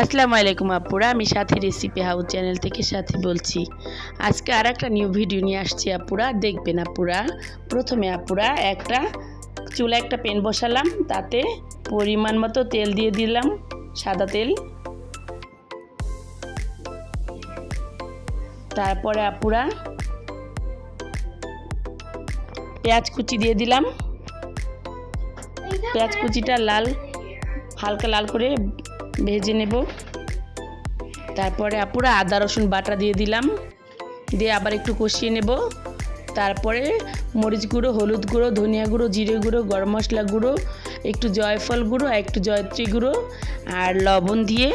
আসসালামু আলাইকুম আপুরা, আমি সাথী রেসিপি হাউস চ্যানেল থেকে সাথী বলছি। আজকে আর একটা নিউ ভিডিও নিয়ে আসছি আপুরা, দেখবেন আপুরা। প্রথমে আপুরা একটা চুলা একটা প্যান বসালাম, তাতে পরিমাণ মতো তেল দিয়ে দিলাম, সাদা তেল। তারপরে আপুরা পেঁয়াজ কুচি দিয়ে দিলাম। পেঁয়াজ কুচিটা লাল, হালকা লাল করে ভেজে নেব। তারপরে আপুরা আদা, রসুন বাটা দিয়ে দিলাম। দিয়ে আবার একটু কষিয়ে নেব। তারপরে মরিচ গুঁড়ো, হলুদ গুঁড়ো, ধনিয়া গুঁড়ো, জিরে গুঁড়ো, গরম মশলা গুঁড়ো, একটু জয়ফল গুঁড়ো একটু জয়ত্রী গুঁড়ো আর লবণ দিয়ে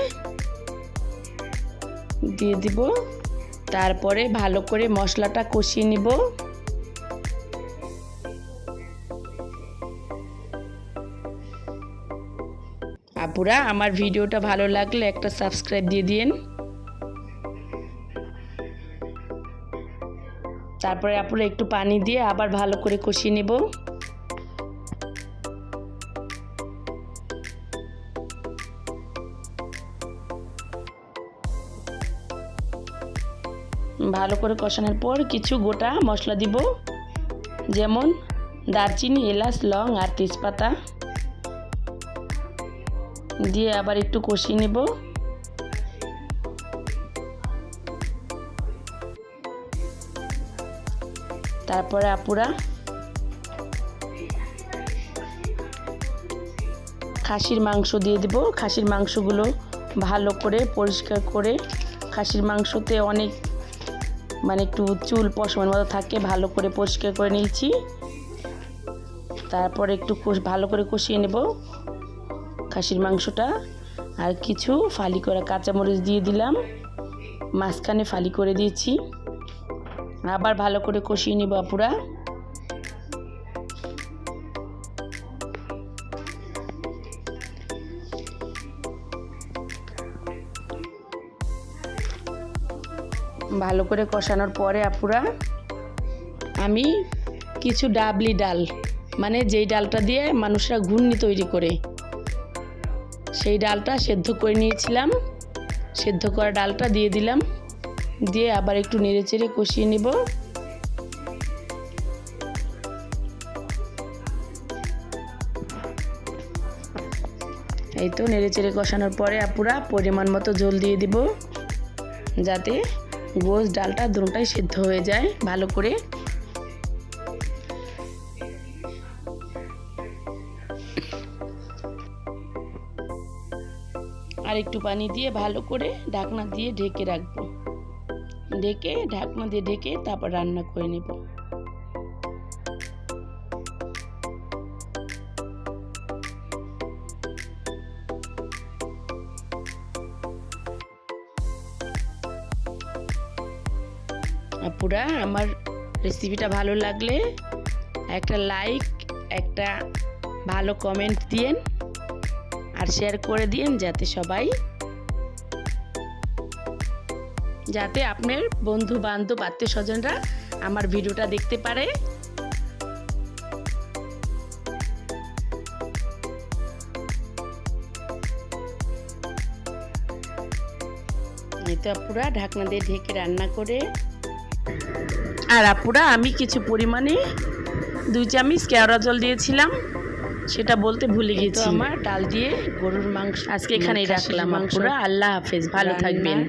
দিয়ে দিব। তারপরে ভালো করে মশলাটা কষিয়ে নেব। আপুরা, আমার ভিডিওটা ভালো লাগলে একটা সাবস্ক্রাইব দিয়ে দিন তারপরে আপুরা একটু পানি দিয়ে আবার ভালো করে কষিয়ে নেব। ভালো করে কষানোর পর কিছু গোটা মশলা দিব, যেমন দারচিনি, এলাচ, লং আর তেজপাতা। দিয়ে আবার একটু কষিয়ে নেব। তারপরে আপুরা খাসির মাংস দিয়ে দেব। খাসির মাংসগুলো ভালো করে পরিষ্কার করে খাসির মাংসতে অনেক মানে একটু চুল পশমের মতো থাকে, ভালো করে পরিষ্কার করে নিয়েছি। তারপরে একটু ভালো করে কষিয়ে নেব। খাসির মাংসটা আর কিছু ফালি করা কাঁচামরিচ দিয়ে দিলাম। মাঝখানে ফালি করে দিয়েছি। আবার ভালো করে কষিয়ে নেব আপুরা। ভালো করে কষানোর পরে আপুরা, আমি কিছু ডাবলি ডাল মানে যেই ডালটা দিয়ে মানুষরা ঘূর্ণি তৈরি করে সেই ডালটা সেদ্ধ করে নিয়েছিলাম। সেদ্ধ করা ডালটা দিয়ে দিলাম। দিয়ে আবার একটু নেড়ে চেড়ে কষিয়ে নেব। এই তো নেড়ে চেড়ে কষানোর পরে আপুরা পরিমাণ মতো জল দিয়ে দিব। যাতে গোস ডালটা দুটোটাই সেদ্ধ হয়ে যায় ভালো করে। আর একটু পানি দিয়ে ভালো করে ঢাকনা দিয়ে ঢেকে রাখব। ঢেকে, ঢাকনা দিয়ে ঢেকে তারপর রান্না করে নেব। পুরা আমার রেসিপিটা ভালো লাগলে একটা লাইক একটা ভালো কমেন্ট দিয়েন। আর শেয়ার করে দিন যাতে সবাই যাতে আপনার বন্ধু বান্ধব আত্মীয় স্বজনরা আমার ভিডিওটা দেখতে পারে। এটা পুরা ঢাকনা দিয়ে ঢেকে রান্না করে। আর আপুরা, আমি কিছু পরিমাণে দুই চামচ কেওড়া জল দিয়েছিলাম। সেটা বলতে ভুলে গেছি। আমার ডাল দিয়ে গরুর মাংস আজকে এখানেই রাখলাম আপুরা। আল্লাহ হাফেজ। ভালো থাকবেন।